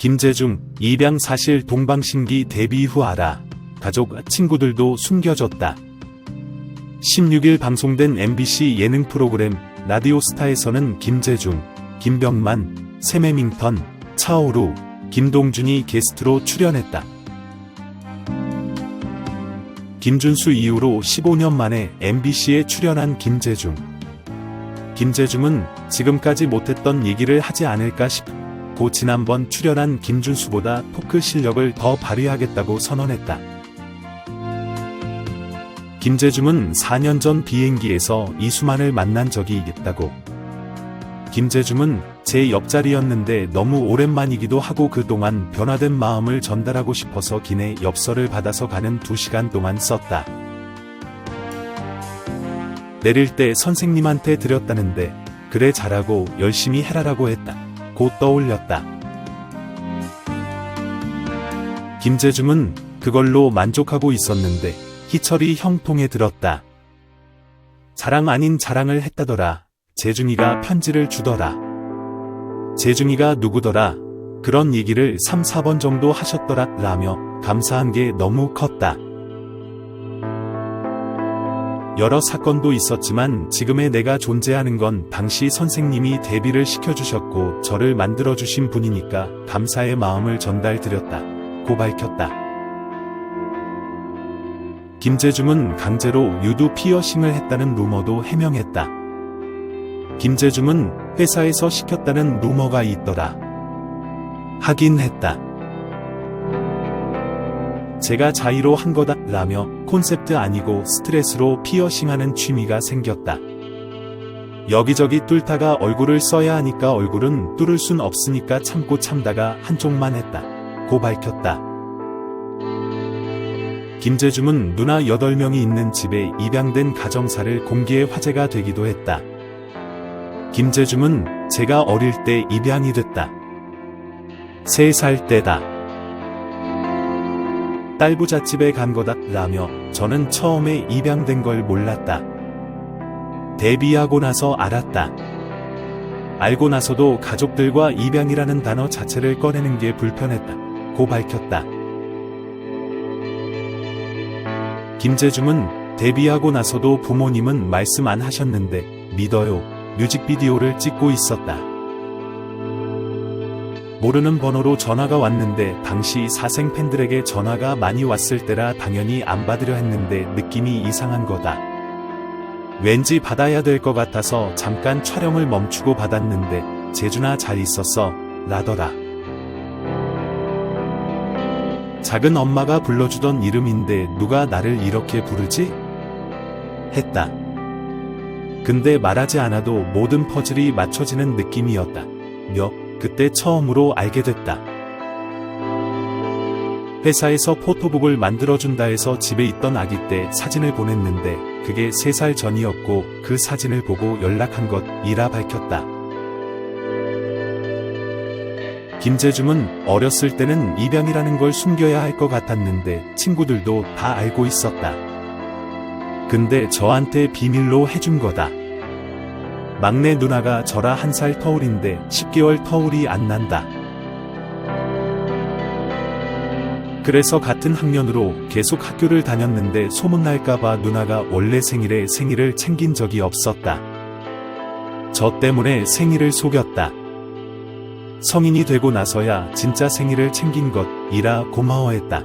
김재중, 입양 사실 동방신기 데뷔 후 알아. 가족, 친구들도 숨겨줬다. 16일 방송된 MBC 예능 프로그램 라디오스타에서는 김재중, 김병만, 세메밍턴, 차오루, 김동준이 게스트로 출연했다. 김준수 이후로 15년 만에 MBC에 출연한 김재중. 김재중은 지금까지 못했던 얘기를 하지 않을까 싶 고 지난번 출연한 김준수보다 토크 실력을 더 발휘하겠다고 선언했다. 김재중은 4년 전 비행기에서 이수만을 만난 적이 있다고. 김재중은 제 옆자리였는데 너무 오랜만이기도 하고 그동안 변화된 마음을 전달하고 싶어서 기내 엽서를 받아서 가는 2시간 동안 썼다. 내릴 때 선생님한테 드렸다는데 그래 잘하고 열심히 해라라고 했다. 곧 떠올렸다. 김재중은 그걸로 만족하고 있었는데 희철이 형 통에 들었다. 자랑 아닌 자랑을 했다더라. 재중이가 편지를 주더라. 재중이가 누구더라. 그런 얘기를 3, 4번 정도 하셨더라. 라며 감사한 게 너무 컸다. 여러 사건도 있었지만 지금의 내가 존재하는 건 당시 선생님이 데뷔를 시켜주셨고 저를 만들어주신 분이니까 감사의 마음을 전달드렸다. 고 밝혔다. 김재중은 강제로 유두 피어싱을 했다는 루머도 해명했다. 김재중은 회사에서 시켰다는 루머가 있더라. 하긴 했다. 제가 자의로 한 거다 라며 콘셉트 아니고 스트레스로 피어싱하는 취미가 생겼다. 여기저기 뚫다가 얼굴을 써야 하니까 얼굴은 뚫을 순 없으니까 참고 참다가 한쪽만 했다. 고 밝혔다. 김재중은 누나 8명이 있는 집에 입양된 가정사를 공개해 화제가 되기도 했다. 김재중은 제가 어릴 때 입양이 됐다. 3살 때다. 딸부잣집에 간 거다 라며 저는 처음에 입양된 걸 몰랐다. 데뷔하고 나서 알았다. 알고 나서도 가족들과 입양이라는 단어 자체를 꺼내는 게 불편했다. 고 밝혔다. 김재중은 데뷔하고 나서도 부모님은 말씀 안 하셨는데 믿어요. 뮤직비디오를 찍고 있었다. 모르는 번호로 전화가 왔는데 당시 사생 팬들에게 전화가 많이 왔을 때라 당연히 안 받으려 했는데 느낌이 이상한 거다. 왠지 받아야 될 것 같아서 잠깐 촬영을 멈추고 받았는데 재준아 잘 있었어 라더라. 작은 엄마가 불러주던 이름인데 누가 나를 이렇게 부르지? 했다. 근데 말하지 않아도 모든 퍼즐이 맞춰지는 느낌이었다. 며 그때 처음으로 알게 됐다. 회사에서 포토북을 만들어준다 해서 집에 있던 아기 때 사진을 보냈는데 그게 3살 전이었고 그 사진을 보고 연락한 것이라 밝혔다. 김재중은 어렸을 때는 입양이라는 걸 숨겨야 할 것 같았는데 친구들도 다 알고 있었다. 근데 저한테 비밀로 해준 거다. 막내 누나가 저라 한 살 터울인데 10개월 터울이 안 난다. 그래서 같은 학년으로 계속 학교를 다녔는데 소문날까봐 누나가 원래 생일에 생일을 챙긴 적이 없었다. 저 때문에 생일을 속였다. 성인이 되고 나서야 진짜 생일을 챙긴 것이라 고마워했다.